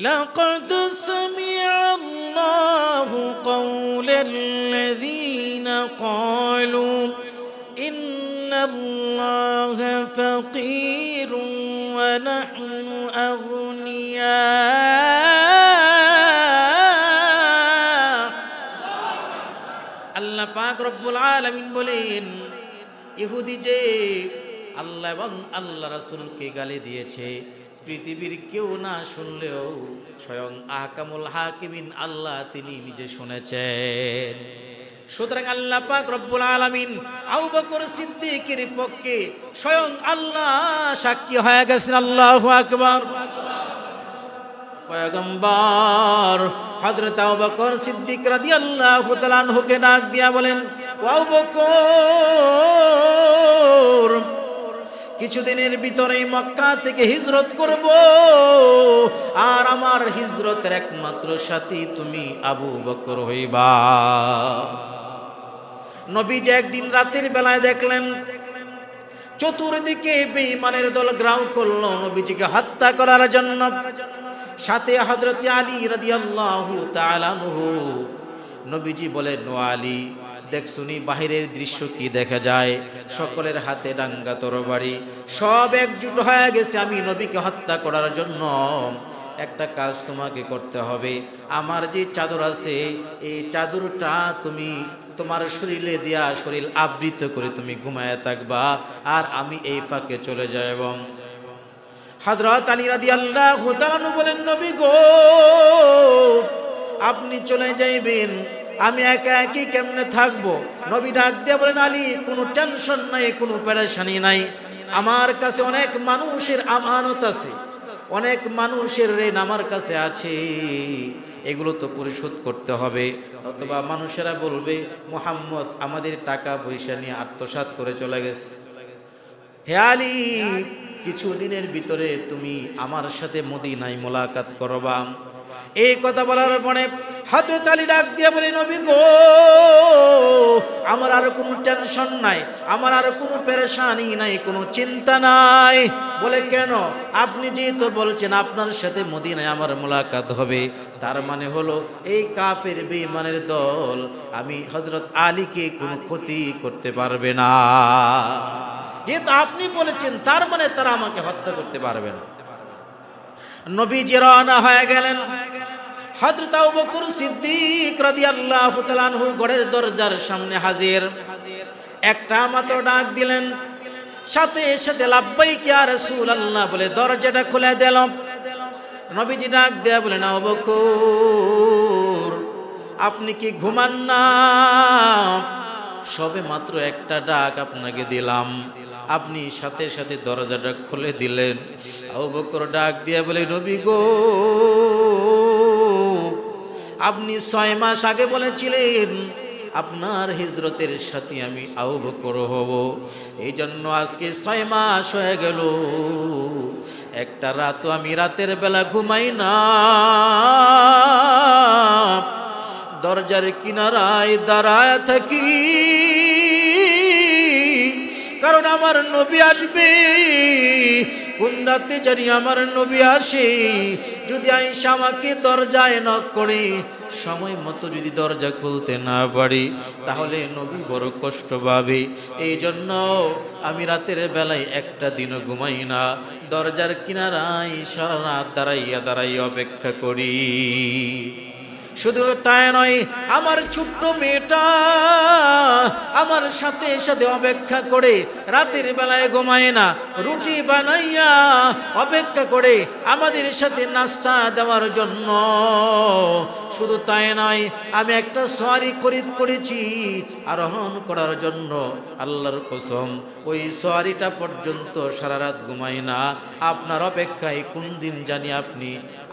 لقد سمع الله قول الذين قالوا إن الله فقير ونحن أغنياء আল্লাহ পাক রব্বুল আলামিন বলেন ইহুদি যে আল্লাহ এবং আল্লাহ রাসূলকে গালি দিয়েছে পৃথিবীর কেউ না শুনলেও স্বয়ং আহকামুল হাকিমিন আল্লাহ তিনি নিজে শুনেছেন। সুতরাং আল্লাহ পাক রব্বুল আলামিন আবু বকর সিদ্দিকের পক্ষে স্বয়ং আল্লাহ সাক্ষী হয়ে গেছেন। আল্লাহু আকবার। পয়গম্বর হযরত আবু বকর সিদ্দিক রাদিয়াল্লাহু তাআলা আনহুকে ডাক দিয়া বলেন আবু বকর কিছুদিনের ভিতরেই মক্কা থেকে হিজরত করব। আর আমার হিজরতের একমাত্র সাথী তুমি আবু বকর হইবা। নবী যে একদিন রাতের বেলায় দেখলেন, চতুর্দিকে বেঈমানের দল গ্রাউ করল নবীজিকে হত্যা করার জন্য। সাথে হযরত আলী রাদিয়াল্লাহু তাআলা নবীজি বলেন আলী দেখ শুনি বাহিরের দৃশ্য কি দেখা যায়। সকলের হাতে ডাঙ্গা তরবারি। সব একজুট হয়ে গেছে আমি নবীকে হত্যা করার জন্য। একটা কাজ তোমাকে করতে হবে। আমার যে চাদর আছে, এই চাদরটা তুমি তোমার শরীরে দেয়া শরীর আবৃত করে তুমি ঘুমায় থাকবা আর আমি এই ফাঁকে চলে যাই এবং হযরত আলী রাদিয়াল্লাহু তাআলা বলেন, নবী গো, আপনি চলে যাইবেন আমি একা একই কেমনে থাকব? নবী ডাক দিয়ে বলেন, আলী, কোনো টেনশন নাই, কোনো পেরেশানি নাই। আমার কাছে অনেক মানুষের আমানত আছে, অনেক মানুষের ঋণ আমার কাছে আছে। এগুলো তো পরিশোধ করতে হবে। অথবা মানুষেরা বলবে, মোহাম্মদ, আমাদের টাকা পয়সা নিয়ে আত্মসাৎ করে চলে গেছে। হে আলী, কিছু দিনের ভিতরে তুমি আমার সাথে মদিনায় মোলাকাত করবা। এই কথা বলার পরে হযরত আলী ডাক দিয়ে বলে, নবী গো, আমার আর কোনো টেনশন নাই, আমার আর কোনো পেরেশানি নাই, কোনো চিন্তা নাই। বলে, কেন? আপনি যেহেতু বলছেন আপনার সাথে মদিনায় আমার মোলাকাত হবে, তার মানে হলো এই কাফের বেঈমানের দল আমি হজরত আলীকে কোনো ক্ষতি করতে পারবে না। যেহেতু আপনি বলেছেন, তার মানে তারা আমাকে হত্যা করতে পারবে না। নবীজি রওনা হয়ে গেলেন হযরত আবু বকর সিদ্দিক রাদিয়াল্লাহু তাআলা আনহু ঘরের দরজার সামনে হাজির। একটা মাত্র ডাক দিলেন, সাথে সাথে লাব্বাইক ইয়া রাসূলুল্লাহ বলে দরজাটা খুলে দিল। নবীজি ডাক দেয়া বলেন, আবু আপনি কি ঘুমান না? সবে মাত্র একটা ডাক আপনাকে দিলাম। আপনি সাথে সাথে দরজাটা খুলে দিলেন। আবু ডাক দিয়ে বলে, নবী গো আপনি ছয় মাস আগে বলেছিলেন, আপনার হিজরতের সাথে আমি আউ বকর হব। এই জন্য আজকে ছয় মাস হয়ে গেল। একটা রাতও আমি রাতের বেলা ঘুমাই না। দরজার কিনারায় দাঁড়ায় থাকি। কারণ আমার নবী আসবে। কোন রাতে জানি আমার নবী আসে। যদি আইসা আমাকে দরজায় নক করে, সময় মতো যদি দরজা খুলতে না পারি, তাহলে নবী বড় কষ্ট পাবে। এই জন্য আমি রাতের বেলায় একটা দিনও ঘুমাই না। দরজার কিনারায় সারা রাত দাঁড়াইয়া দাঁড়াইয়া অপেক্ষা করি। শুধু তাই নয়, আমার ছোট্ট মেয়েটা আমার সাথে সাথে অপেক্ষা করে রাতের বেলায় ঘুমায় না, রুটি বানাইয়া অপেক্ষা করে আমাদের সাথে নাস্তা দেওয়ার জন্য। শুধু তাই নয়, আমি একটা সোয়ারি খরিদ করেছি আরোহণ করার জন্য। আল্লাহর কসম, ওই সোয়ারিটা পর্যন্ত সারা রাত ঘুমাই না। আপনার অপেক্ষায় কোন দিন জানি আপনি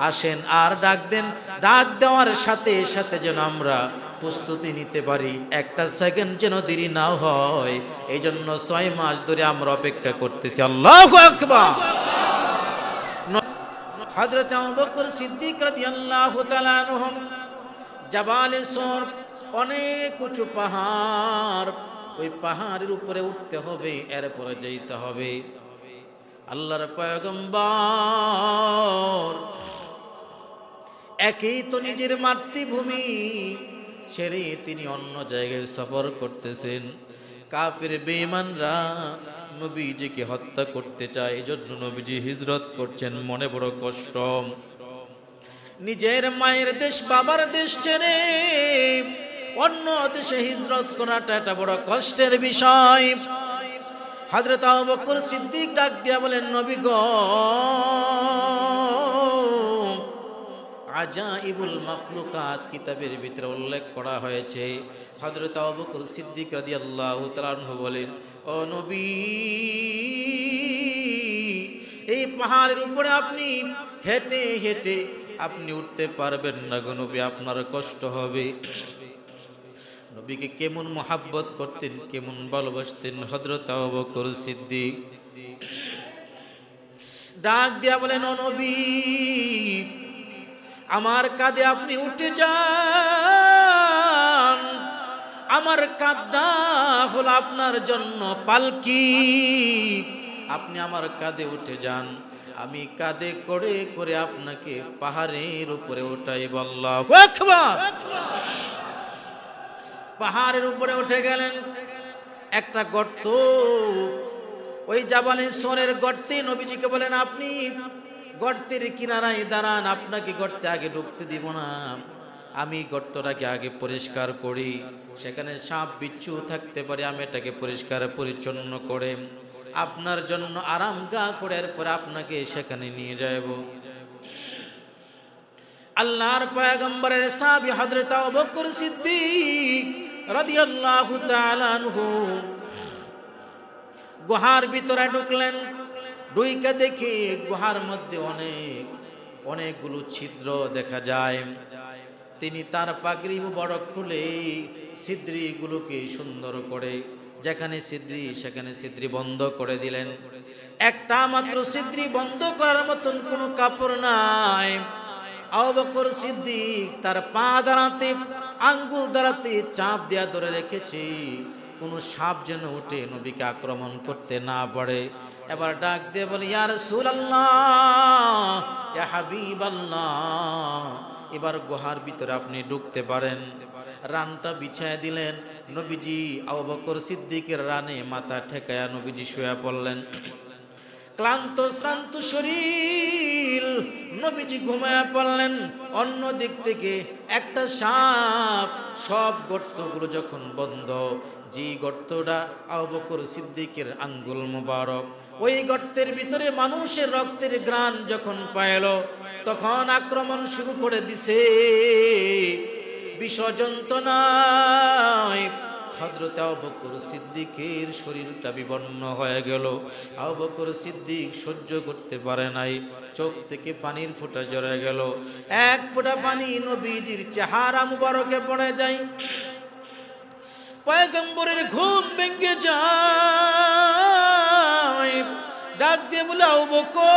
আসেন আর ডাক দেন। ডাক দেওয়ার সাথে সাথে যেন আমরা প্রস্তুতি নিতে পারি। একটা সেকেন্ড যেন দেরি না হয় এই জন্য ছয় মাস ধরে আমরা অপেক্ষা করতেছি। আল্লাহ আকবার। হযরত আবু বকর সিদ্দিক রাদিয়াল্লাহু অনেক উঁচু পাহাড়, ওই পাহাড়ের উপরে উঠতে হবে, এরপরে যেতে হবে। আল্লাহর পয়গম্বর একেই তো নিজের মাতৃভূমি ছেড়ে তিনি অন্য জায়গায় সফর করতেছেন। কাফের বেঈমানরা নবীজিকে হত্যা করতে চায় জন্য নবীজি হিজরত করছেন, মনে বড় কষ্ট। নিজের মায়ের দেশ, বাবার দেশ ছেড়ে অন্য দেশে হিজরত করাটা একটা বড় কষ্টের বিষয়। হাজরত আবকর বকর সিদ্দিক ডাক দিয়া বলেন, নবী গো আজাইবুল মাখলুকাত কিতাবের ভিতরে উল্লেখ করা হয়েছে। হযরত আবু বকর সিদ্দিক রাদিয়াল্লাহু তাআলা আনহু বলেন, ও নবী, এই পাহাড়ের উপরে আপনি হেঁটে হেঁটে আপনি উঠতে পারবেন না গো নবী, আপনার কষ্ট হবে। নবীকে কেমন মোহাব্বত করতেন, কেমন ভালোবাসতেন হজরত আবু বকর সিদ্দিক। ডাক দিয়া বলেন, ও নবী আমার কাঁধে আপনি উঠে যান। আমার কাঁধটা হলো আপনার জন্য পালকি। আপনি আমার কাঁধে উঠে যান। আমি কাঁধে করে করে আপনাকে পাহাড়ের উপরে উঠাই বললাম পাহাড়ের উপরে উঠে গেলেন। একটা গর্ত। ওই জাবালে সোনের গর্তে নবীজিকে বলেন, আপনি গর্তের কিনারায় দাঁড়ান, আপনাকে গর্তে আগে ঢুকতে দিব না। আমি গর্তটাকে আগে পরিষ্কার করি। সেখানে সাপ, বিচ্ছু থাকতে পারে, আমি এটাকে পরিষ্কার, পরিচ্ছন্ন করে, আপনার জন্য আরাম গা করে এরপরে আপনাকে সেখানে নিয়ে যাইব আল্লাহর পয়গম্বরের সাহাবী হযরত আবু বকর সিদ্দিক রাদিয়াল্লাহু তাআলা আনহু গুহার ভিতরে ঢুকলেন। ডুইকা দেখে গুহার মধ্যে অনেক, অনেকগুলো ছিদ্র দেখা যায়। তিনি তার পাগড়ি বড় খুলে ছিদ্রিগুলোকে সুন্দর করে, যেখানে সিদ্রি সেখানে সিদ্রি বন্ধ করে দিলেন। একটা মাত্র সিদ্রি বন্ধ করার মতন কোনো কাপড় নাই। আবু বকর সিদ্দিক তার পা দাঁড়াতে, আঙ্গুল দাঁড়াতে চাপ দেয়া ধরে রেখেছে। কোন সাপ যেন উঠে নবীকে আক্রমণ করতে না পারে। এবার ডাক দিয়ে বলে ইয়ার সুলাল্লাহ এবার গুহার ভিতরে আপনি ঢুকতে পারেন। রানটা বিছায় দিলেন। নবীজি আবু বকর সিদ্দিকের রানে মাথা ঠেকায়া নবীজি শুয়ে পড়লেন। ক্লান্ত, শ্রান্ত শরীর। নবীজি ঘুমায়া পড়লেন। অন্য দিক থেকে একটা সাপ, সব গর্তগুলো যখন বন্ধ, যে গর্তটা আবকর সিদ্দিকের আঙ্গুল মুবারক, ওই গর্তের ভিতরে মানুষের রক্তের গ্রাণ যখন পাইল, তখন আক্রমণ শুরু করে দিছে। বিসর্জন্তনায় হজরত আবকর সিদ্দিকের শরীরটা বিবর্ণ হয়ে গেল। আবকর সিদ্দিক সহ্য করতে পারে নাই। চোখ থেকে পানির ফোঁটা জড়ে গেল। এক ফোঁটা পানি নবীজির চেহারা মুবারকে পড়ে যায়। পয়গম্বরের ঘুম ভেঙে যায়। ডাক দিয়ে বলে আবকর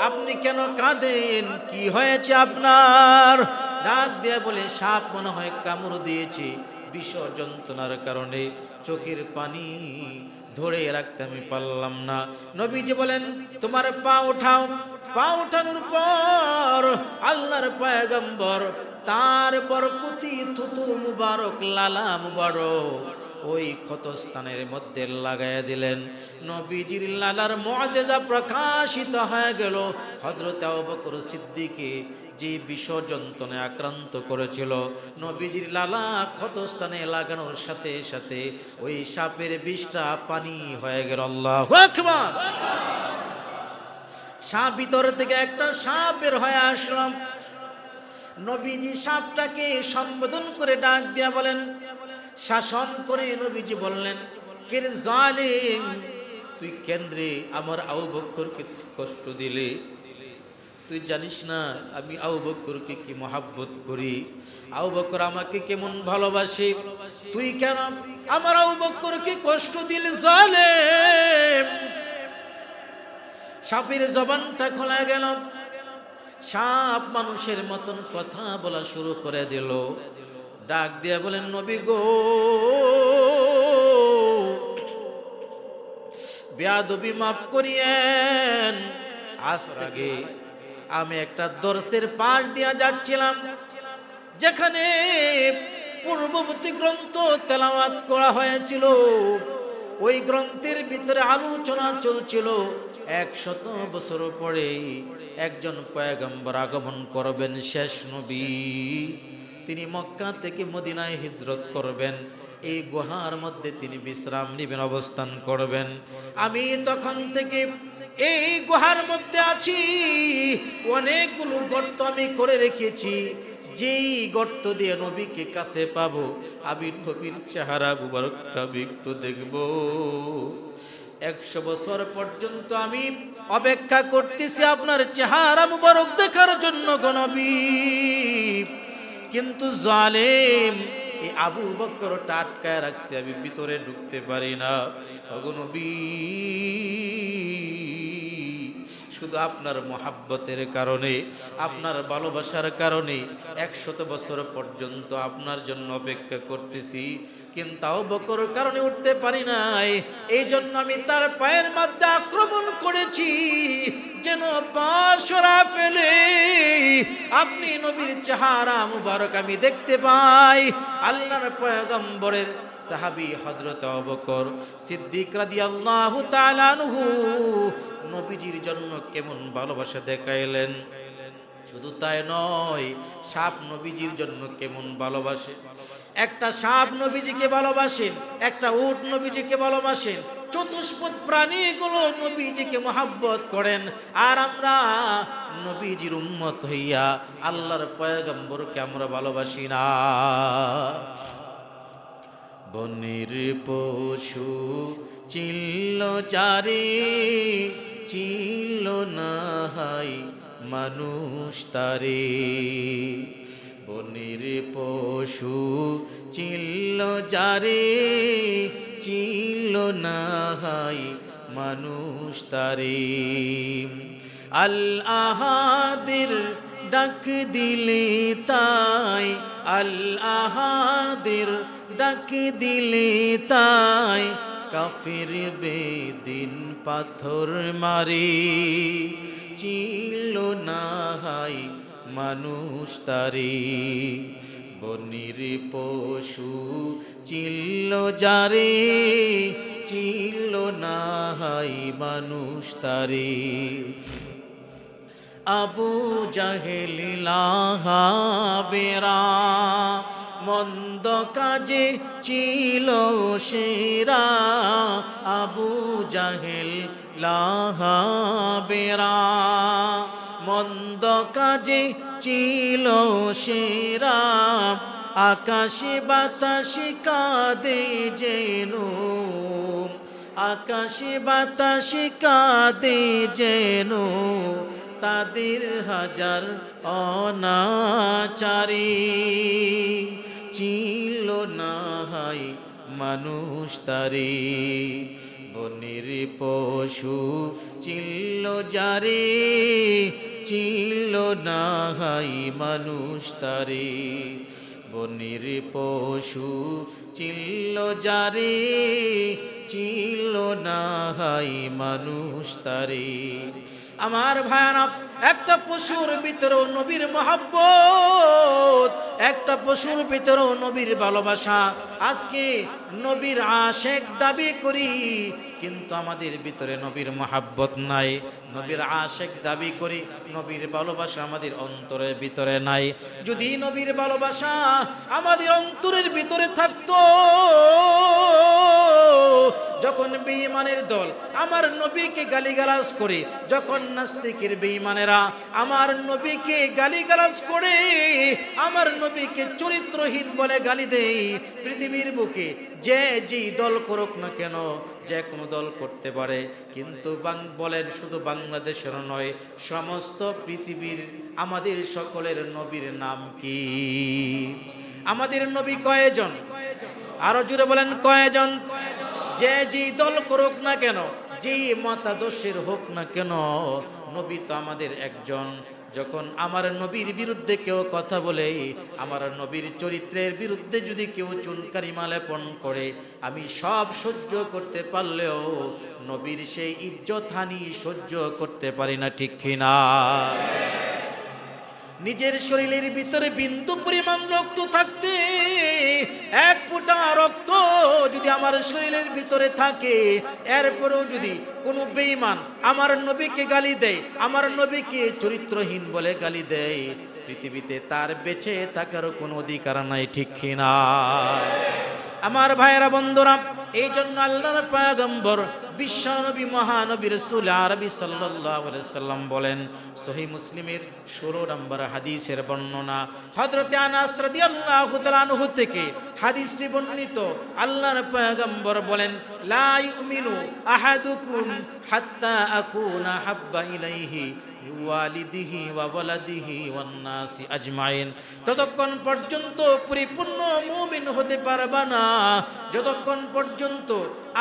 আপনি কেন কাঁদেন? কি হয়েছে আপনার? ডাক দিয়ে বলে সাপ মনে হয় কামড় দিয়েছে বিষ যন্ত্রণার কারণে। চোখের পানি ধরে রাখতে আমি পারলাম না। নবীজি বলেন, তোমার পা উঠাও। পা উঠানোর পর আল্লাহর পয়গম্বর তার বরকতি, থুতু মুবারক, লালা মুবারক ওই ক্ষতস্থানের মধ্যে লাগাইয়া দিলেন। নবীজির লালার মজেজা প্রকাশিত হয়ে গেল। হজরত বকর সিদ্দিকে যে যন্ত্রণায় আক্রান্ত করেছিল। নবীজির লালা ক্ষতস্থানে লাগানোর সাথে সাথে ওই সাপের বিষটা পানি হয়ে গেল। আল্লাহ সাপ ভিতর থেকে একটা সাপ বের হয়ে আসলাম নবীজি সাপটাকে সম্বোধন করে ডাক দিয়া বলেন, শাসন করে নবীজি বললেন, কের জালিম, তুই কেন্দ্রে আমার আউ বক্করকে কষ্ট দিলে? তুই জানিস না, আমি আউ বক্করকে কি মহাব্বত করি? আউ বক্কর আমাকে কেমন ভালোবাসে? তুই কেন আমার আউ বক্করকে কষ্ট দিলে, জালেম? সাপের জবানটা খোলা গেল। সাপ মানুষের মতন কথা বলা শুরু করে দিল। ডাক দিয়ে বলেন, নবী গো, বেয়াদবি মাফ করিয়েন। আজ থেকে আমি একটা দর্শের পাশ দিয়া যাচ্ছিলাম, যেখানে পূর্ববর্তী গ্রন্থ তেলাওয়াত করা হয়েছিল। ওই গ্রন্থের ভিতরে আলোচনা চলছিল একশত বছর পরে একজন পয়গম্বর আগমন করবেন শেষ নবী। তিনি মক্কা থেকে মদিনায় হিজরত করবেন। এই গুহার মধ্যে তিনি বিশ্রাম নেবেন, অবস্থান করবেন। আমি তখন থেকে এই গুহার মধ্যে আছি। অনেকগুলো গর্ত আমি করে রেখেছি। যেই গর্ত দিয়ে নবীকে কাছে পাবো, আমি নবীর চেহারা মুবারকটা আমি একটু দেখব। একশো বছর পর্যন্ত আমি অপেক্ষা করতেছি আপনার চেহারা মুবারক দেখার জন্য গণবী কিন্তু জালেম, এই আবু বক্কর টাটকায় রাখছে, আমি ভিতরে ঢুকতে পারি না। অগনবী শুধু আপনার মোহাব্বতের কারণে, আপনার ভালোবাসার কারণে একশত বছর পর্যন্ত আপনার জন্য অপেক্ষা করতেছি, কিন্তু তাও বকর কারণে উঠতে পারি নাই। এই জন্য আমি তার পায়ের মধ্যে আক্রমণ করেছি। যেন পাশরা ফেলে। আপনি নবীর চেহারা মুবারক আমি দেখতে পাই। আল্লাহর পয়গম্বরের সাহাবী হযরত অবকর সিদ্দিক রাদিয়াল্লাহু তাআলা আনহু নবীজির জন্য কেমন ভালোবাসা দেখাইলেন? শুধু তাই নয়, সাপ নবীজির জন্য কেমন ভালোবাসে? একটা সাপ নবীজিকে ভালোবাসেন, একটা উট নবীজিকে ভালোবাসেন চতুষ্পদ প্রাণীগুলো নবীজিকে মহাব্বত করেন। আর আমরা নবীজির উম্মত হইয়া আল্লাহর পয়গম্বরকে আমরা ভালোবাসি না। বনের পশু চিল্ল চারে, চিল্ল নাহাই মানুষ তারে। বনির পশু চিল্ল যারে চিল্ল নাহাই মানুষ তারে। আল আহাদের ডাক দিলে তাই, আল আহাদের ডাক দিলে তাই, কাফির বেদিন পাথর মারে। চিল না হাই মানুষ তারি, বনির পশু চিল্ল যারে, চিল্ল নাহাই মানুষ তারে। আবু জাহেল বেরা মন্দ কাজে ছিল সেরা। আবু জাহেল বেরা মন্দ কাজে ছিল সেরা। আকাশে বাতাসে কাঁদে যেন, আকাশে বাতাসে কাঁদে যেন, তাদের হাজার অনাচারী। চিল না নাহাই মানুষ তারে, বনের পশু চিল্ল যারে, চিল্ল নাহাই মানুষ তারে। বনের পশু চিল্ল যারে চিল্ল নাহাই মানুষ তারে। আমার ভায়ানা একটা পশুর ভিতরেও নবীর মহাব্বত, একটা পশুর ভিতরেও নবীর ভালোবাসা। আজকে নবীর আশেক দাবি করি, কিন্তু আমাদের ভিতরে নবীর মহাব্বত নাই। নবীর আশেক দাবি করি, নবীর ভালোবাসা আমাদের অন্তরের ভিতরে নাই। যদি নবীর ভালোবাসা আমাদের অন্তরের ভিতরে থাকতো, যখন বেঈমানের দল আমার নবীকে গালিগালাজ করে, যখন নাস্তিকের বেঈমানেরা আমার নবীকে গালিগালাজ করে, আমার নবীকে চরিত্রহীন বলে গালি দেয়, পৃথিবীর বুকে যে যেই দল করুক না কেন, যে কোনো দল করতে পারে। কিন্তু বাং- বলেন, শুধু বাংলাদেশের নয়, সমস্ত পৃথিবীর আমাদের সকলের নবীর নাম কি? আমাদের নবী কয়জন? আরও জুড়ে বলেন, কয়জন? যে যে দল করুক না কেন যে মতাদর্শের হোক না কেন, নবী তো আমাদের একজন। যখন আমার নবীর বিরুদ্ধে কেউ কথা বলে, আমার নবীর চরিত্রের বিরুদ্ধে যদি কেউ চুনকারি মালেপন করে, আমি সব সহ্য করতে পারলেও নবীর সেই ইজ্জত হানি সহ্য করতে পারি না, ঠিক কিনা নিজের শরীরের ভিতরে বিন্দু পরিমাণ রক্ত থাকতে এক ফোঁটা রক্ত আমার শরীরের ভিতরে থাকে, এরপরেও যদি কোনো বেঈমান আমার নবীকে গালি দেয়, আমার নবীকে চরিত্রহীন বলে গালি দেয়, পৃথিবীতে তার বেঁচে থাকার কোনো অধিকার নাই, ঠিক কিনা? আমার ভাইয়েরা বন্ধুরা, এই জন্য আল্লাহর পায়গম্বর বিশ্বনবী, মহানবী রসুল আরবি সাল্লাম বলেন সহি মুসলিমের ষোলো নম্বর হাদিসের বর্ণনা, হযরতে আনাস রাদিয়াল্লাহু থেকে হাদিসটি বর্ণিত। আল্লাহর পায়গম্বর বলেন, লা ইউমিনু আহাদুকুম হাত্তা আকুনা হাব্বা ইলাইহি ওয়ালিদিহি ওয়া ওয়ালাদিহি ওয়ান ততক্ষণ পর্যন্ত পরিপূর্ণ মুমিন হতে পারবা না। যতক্ষণ পর্যন্ত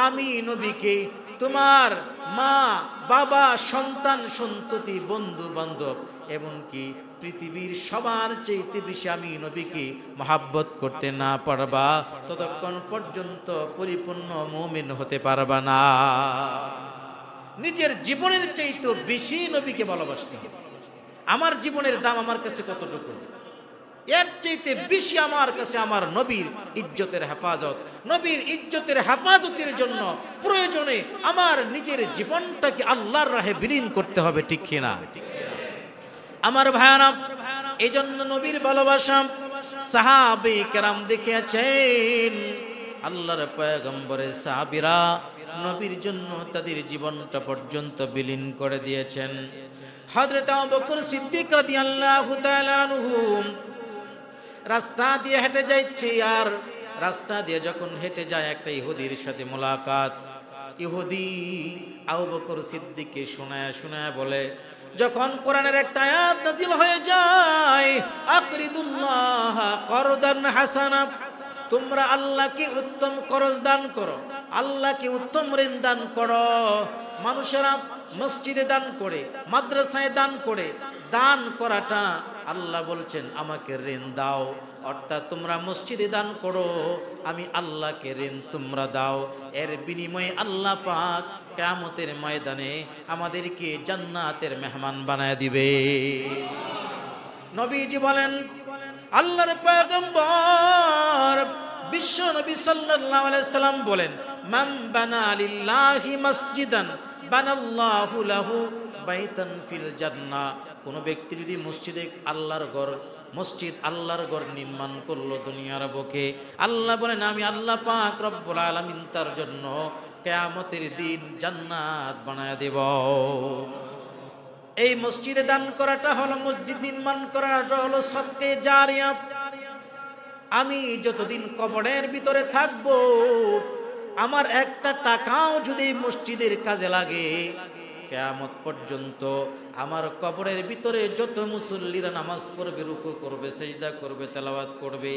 আমি নবীকে তোমার মা, বাবা, সন্তান, সন্ততি বন্ধু বান্ধব এমনকি পৃথিবীর সবার চাইতে বেশি আমি নবীকে মহাব্বত করতে না পারবা, ততক্ষণ পর্যন্ত পরিপূর্ণ মুমিন হতে পারবা না। নিজের জীবনের চাইতে বেশি নবীকে ভালোবাসতে হবে। আমার জীবনের দাম আমার কাছে কতটুকু? এর চাইতে বেশি আমার কাছে আমার নবীর ইজ্জতের হেফাজত। নবীর ইজ্জতের হেফাজতের জন্য প্রয়োজনে আমার নিজের জীবনটাকে আল্লাহর রাহে বিলীন করতে হবে, ঠিক কিনা? আমার ভায়ানা এই জন্য নবীর ভালোবাসা সাহাবে কেরাম দেখিয়াছেন, আল্লাহর পয়গম্বরের সাহাবিরা নবীর জন্য তাদের জীবনটা পর্যন্ত বিলীন করে দিয়েছেন। হযরত আবু বকর সিদ্দিক রাদিয়াল্লাহু তাআলা রাস্তা দিয়ে হেঁটে যাচ্ছে, আর রাস্তা দিয়ে যখন হেঁটে যায় একটা ইহুদির সাথে মোলাকাত। ইহুদি আবু বকর সিদ্দিককে শোনায় শোনায় বলে, যখন কোরআনের একটা আয়াত নাজিল হয়ে যায়, আকরিদুল্লাহ করদান হাসানা, তোমরা আল্লাহকে উত্তম করজ দান করো। আল্লাহকে উত্তম ঋণ দান করো। মানুষেরা মসজিদে দান করে, মাদ্রাসায় দান করে, দান করাটা আল্লাহ বলছেন, আমাকে ঋণ দাও। অর্থাৎ তোমরা মসজিদে দান করো, আমি আল্লাহকে ঋণ তোমরা দাও। এর বিনিময়ে আল্লাহ পাক কেয়ামতের ময়দানে আমাদেরকে জান্নাতের মেহমান বানায় দিবে। নবীজি বলেন, আল্লাহর পয়গম্বর বিশ্ব নবী সাল্লাল্লাহু আলাইহি সাল্লাম বলেন মান বানা লিল্লাহি মসজিদান বানাল্লাহু লাহু বাইতান ফিল জান্নাহ কোন ব্যক্তি যদি মসজিদে আল্লাহর ঘর, মসজিদ আল্লাহর ঘর নির্মাণ করল দুনিয়ার বুকে, আল্লাহ বলেন, আমি আল্লাহ পাক রব্বুল আলামিন তার জন্য কেয়ামতের দিন জান্নাত বানায় দেব। এই মসজিদে দান করাটা হলো, মসজিদ নির্মাণ করাটা হলো সবকে জারিয়া। আমি যতদিন কবরের ভিতরে থাকব আমার একটা টাকাও যদি মসজিদের কাজে লাগে, কেয়ামত পর্যন্ত আমার কবরের ভিতরে যত মুসল্লিরা নামাজ পড়বে, রুকু করবে, সেজদা করবে, তেলাওয়াত করবে,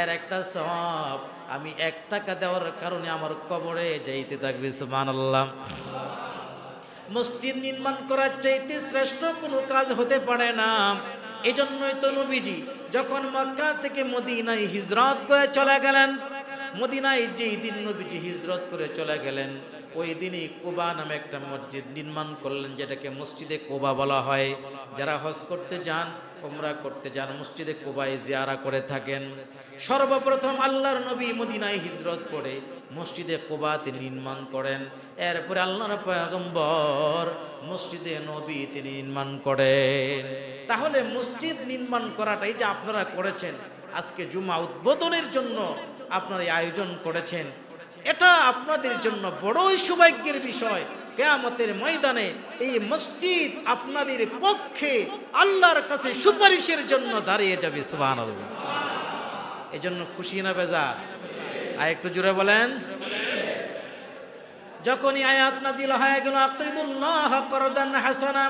এর একটা সব আমি এক টাকা দেওয়ার কারণে আমার কবরে যাইতে থাকবে, সুবহানাল্লাহ। মসজিদ নির্মাণ করার চাইতে শ্রেষ্ঠ কোনো কাজ হতে পারে না। এই জন্যই তো নবীজি যখন মক্কা থেকে মদিনায় হিজরত করে চলে গেলেন মদিনায় যেই দিন নবীজি হিজরত করে চলে গেলেন, ওই দিনই কোবা নামে একটা মসজিদ নির্মাণ করলেন, যেটাকে মসজিদে কোবা বলা হয়। যারা হজ করতে যান ওমরা করতে যান, মসজিদে কোবায় জিয়ারা করে থাকেন। সর্বপ্রথম আল্লাহর নবী মদিনায় হিজরত করে মসজিদে কোবা তিনি নির্মাণ করেন। এরপরে আল্লাহর পয়গম্বর মসজিদে নবী তিনি নির্মাণ করেন। তাহলে মসজিদ নির্মাণ করাটাই যে আপনারা করেছেন আজকে জুমা উদ্বোধনের জন্য আপনারা এই আয়োজন করেছেন। এটা আপনাদের জন্য বড়ই সৌভাগ্যের বিষয়। কেয়ামতের ময়দানে এই মসজিদ আপনাদের পক্ষে আল্লাহর কাছে সুপারিশের জন্য দাঁড়িয়ে যাবে সুবাহ এই জন্য খুশি না বেজা আর একটু জুড়ে বলেন। যখনই আয়াত নাজিল হয়ে গেল আকরিদুল্লাহ করদান হাসানা,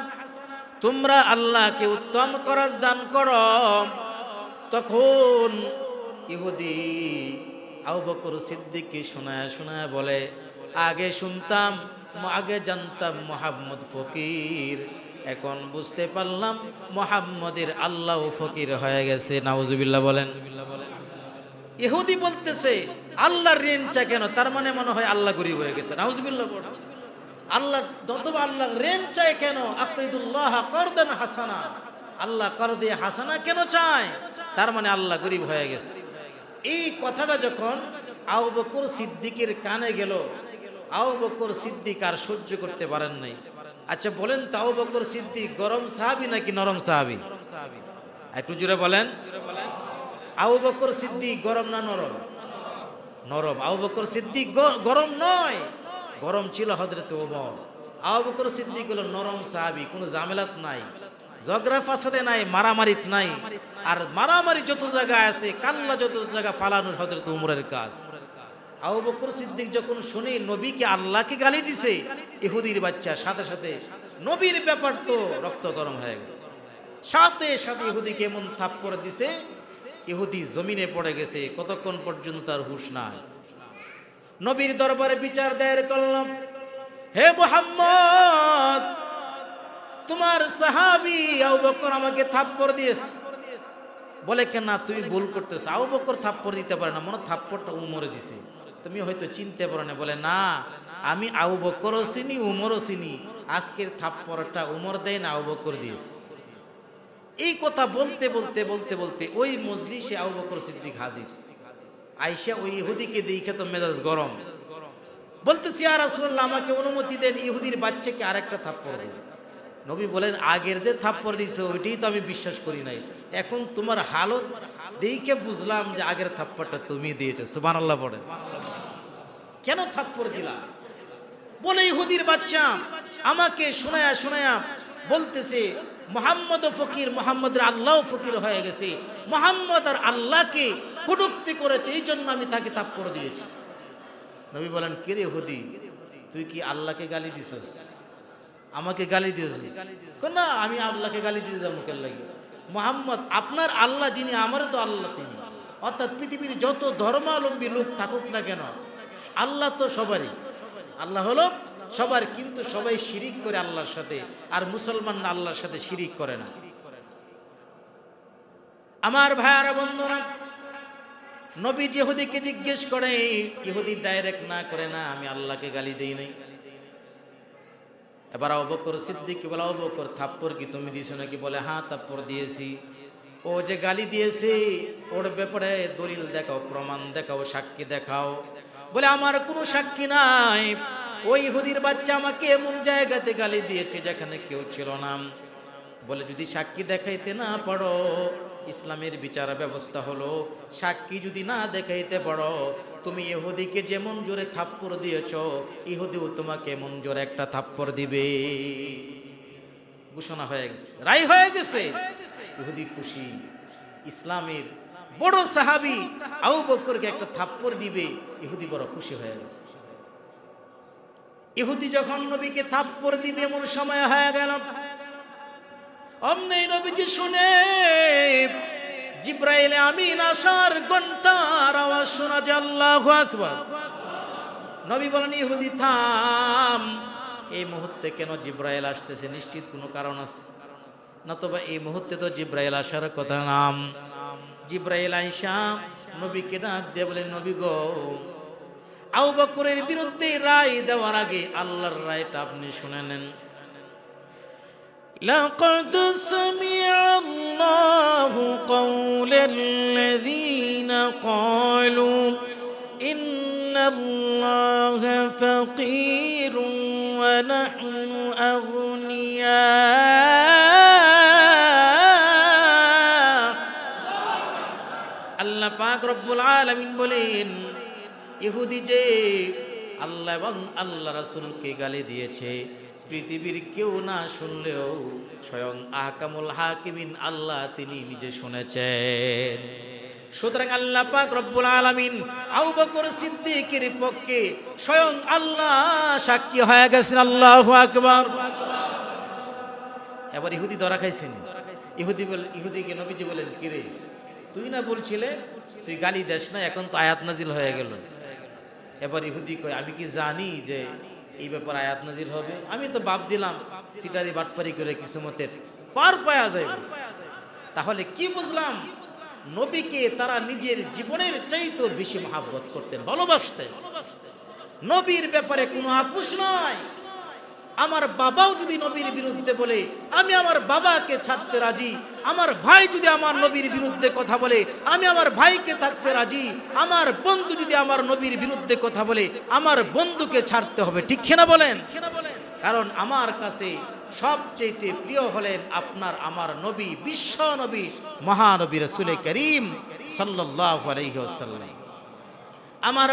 তোমরা আল্লাহকে উত্তম করজ দান করো। তখন ইহুদি আবু বকর সিদ্দিককে শোনায় শোনায় বলে, আগে শুনতাম, আগে জানতাম মোহাম্মদ ফকির। এখন বুঝতে পারলাম মোহাম্মদের আল্লাহ ফকির হয়ে গেছে। নাউজুবিল্লাহ বলেন। ইহুদি বলতেছে, আল্লাহর ঋণ চা কেন? তার মানে মনে হয় আল্লাহ গরিব হয়ে গেছে। নাউজুবিল্লাহ আল্লাহ অথবা আল্লাহ রেন চায় কেন? আকরিদুল্লাহ করদেন হাসানা। আল্লাহ কর দিয়ে হাসানা কেন চায়? তার মানে আল্লাহ গরিব হয়ে গেছে। এই কথাটা যখন আউ বকর সিদ্দিকের কানে গেল আউ বকর সিদ্দিক আর সহ্য করতে পারেন নাই। আচ্ছা বলেন তাও বকর সিদ্দিক গরম সাহাবি নাকি নরম সাহাবি? একটু জুড়ে বলেন। আউ বকর সিদ্দিক গরম না নরম? নরম। আউ বকর সিদ্দিক গরম নয়। গরম ছিল হজরত ওমর। আউ বকর সিদ্দিক হলো নরম সাহাবি, কোনো জামেলাত নাই। ঝগড়া ফাসাদে নাই, মারামারিত নাই। আর মারামারি যত জায়গায় আছে, কাল্লা যত জায়গা ফালানোর হজরত উমরের কাজ। আবু বকর সিদ্দিক যখন শুনি নবীকে আল্লাহকে গালি দিছে, ইহুদির বাচ্চা, সাথে সাথে নবীর ব্যাপার তো রক্ত গরম হয়ে গেছে। সাথে সাথে ইহুদিকে এমন করে দিছে, ইহুদি জমিনে পড়ে গেছে, কতক্ষণ পর্যন্ত তার হুশ নাই। নবীর দরবারে বিচার দায়ের করলাম। হে মোহাম্মদ! তোমার সাহাবি আবু বকর আমাকে থাপ্পড় দিয়েছে। বলে কেন না, তুমি ভুল করতেছ। আবু বকর থাপ্পড় দিতে পারে না, মনে থাপ্পড়টা উমরে দিছে। তুমি হয়তো চিনতে পারো না, বলে না, আমি আবু বকরও চিনি, উমরও চিনি। আজকের থাপ্পড়টা উমর দেয় না, আবু বকর দিয়েছে। এই কথা বলতে বলতে বলতে বলতে ওই মজলিসে আবু বকর সিদ্দিক হাজির। আইসা ওই ইহুদিকে দেখে তো মেজাজ গরম। বলতেছি আর রাসূলুল্লাহ, আমাকে অনুমতি দেন, ইহুদির বাচ্চাকে আরেকটা থাপ্পড় দিন। নবী বলেন, আগের যে থাপ্পড় দিছে ওইটাই তো আমি বিশ্বাস করি নাই। এখন তোমার হালত দেখে বুঝলাম যে আগের থাপ্পড়টা তুমি দিয়েছ। সুবান আল্লাহ পড়েন। কেন থাপ্পড় দিলা? বলে, ইহুদির বাচ্চা, আমাকে শোনায়া শোনায়া বলতেছে, মোহাম্মদ ফকির মোহাম্মদের আল্লাহ ফকির হয়ে গেছে। মোহাম্মদ আর আল্লাহকে কটুক্তি করেছে, এই জন্য আমি তাকে তাপ্পড় দিয়েছি। নবী বলেন, কে রে হুদি তুই কি আল্লাহকে গালি দিছস? আমাকে গালি দিয়েছিস। না, আমি আল্লাহকে গালি দিয়ে যাব কেন লাগে? মোহাম্মদ, আপনার আল্লাহ যিনি আমার তো আল্লাহ তিনি। অর্থাৎ পৃথিবীর যত ধর্মাবলম্বী লোক থাকুক না কেন, আল্লাহ তো সবারই। আল্লাহ হলো সবার, কিন্তু সবাই শিরিক করে আল্লাহর সাথে, আর মুসলমান আল্লাহর সাথে শিরিক করে না। আমার ভাই ভাইয়ারা বন্ধুরা, নবী ইহুদিকে জিজ্ঞেস করে, ইহুদি ডাইরেক্ট না করে না, আমি আল্লাহকে গালি দেই নাই। এবার অবকর সিদ্দিক, বলে অবকর থাপ্পর কি তুমি দিছো নাকি? বলে হ্যাঁ থাপ্পর দিয়েছি। ও যে গালি দিয়েছে ওর ব্যাপারে দলিল দেখাও, প্রমাণ দেখাও, সাক্ষী দেখাও। বলে, আমার কোনো সাক্ষী নাই। ওই হুদির বাচ্চা আমাকে এমন জায়গাতে গালি দিয়েছে যেখানে কেউ ছিল না। বলে, যদি সাক্ষী দেখাইতে না পারো ইসলামের বিচার ব্যবস্থা হলো, সাক্ষী যদি না দেখাইতে পারো, তুমি ইহুদিকে যেমন জোরে থাপ্পড় দিয়েছ, ইহুদিও তোমাকে এমন জোরে একটা থাপ্পড় দিবে। ঘোষণা হয়ে গেছে, রায় হয়ে গেছে। ইহুদি খুশি, ইসলামের বড় সাহাবি আবু বকরকে একটা থাপ্পড় দিবে, ইহুদি বড় খুশি হয়ে গেছে। ইহুদি যখন নবীকে থাপ্পড় দিবে, এমন সময় হয়ে গেল। অমনি নবীজি শুনে, জিব্রাইল আমিন আসার ঘণ্টার আওয়াজ শোনা যে আল্লাহু আকবার। নবী বলেন, ইহুদি, থাম। এই মুহূর্তে কেন জিব্রাইল আসতেছে? নিশ্চিত কোনো কারণ আছে? নতবা এই মুহূর্তে তো জিব্রাইল আসার কথা নাম। জিব্রাইল আইসা নবীকে ডাক দিয়ে বলেন নবী গো, আবু বকরের বিরুদ্ধে রায় দেওয়ার আগে আল্লাহর রায়টা আপনি শুনে নেন। لقد سمع الله قول الذين قالوا إن الله فقير ونحن أغنياء আল্লাহ পাক রব্বুল আলামিন বলেন ইহুদি যে আল্লাহ এবং আল্লাহ রাসূলকে গালি দিয়েছে পৃথিবীর কেউ না শুনলেও স্বয়ং আহকামুল হাকিমিন আল্লাহ তিনি নিজে শুনেছেন। সুতরাং আল্লাহ পাক রব্বুল আলামিন আবু বকর সিদ্দিকের পক্ষে স্বয়ং আল্লাহ সাক্ষী হয়ে গেছেন। আল্লাহু আকবার। এবার ইহুদি ধরা খাইছেন। ইহুদি বল, ইহুদিকে নবীজি বলেন কিরে তুই না বলছিলে, তুই গালি দেস না, এখন তো আয়াত নাজিল হয়ে গেল। এবার ইহুদি কয়, আমি কি জানি যে এই ব্যাপারে আয়াত নাজির হবে। আমি তো ভাবছিলাম, চিটারি বাটপারি করে কিছু মতে পার পায়া যায় তাহলে কি বুঝলাম? নবীকে তারা নিজের জীবনের চাইতে বেশি মহাব্বত করতেন, ভালোবাসতেন। নবীর ব্যাপারে কোনো আপোষ নয় আমার বাবাও যদি নবীর বিরুদ্ধে বলে, আমি আমার বাবাকে ছাড়তে রাজি, আমার ভাই যদি আমার নবীর বিরুদ্ধে কথা বলে, আমি আমার ভাইকে থাকতে রাজি, আমার বন্ধু যদি আমার নবীর বিরুদ্ধে কথা বলে, আমার বন্ধুকে ছাড়তে হবে, ঠিক না বলেন? কারণ আমার কাছে সবচেয়ে প্রিয় হলেন আপনার আমার নবী, বিশ্ব নবী, মহানবী রসুল করিম সাল্লাহ আলাইহি ওয়াসাল্লাম। আমার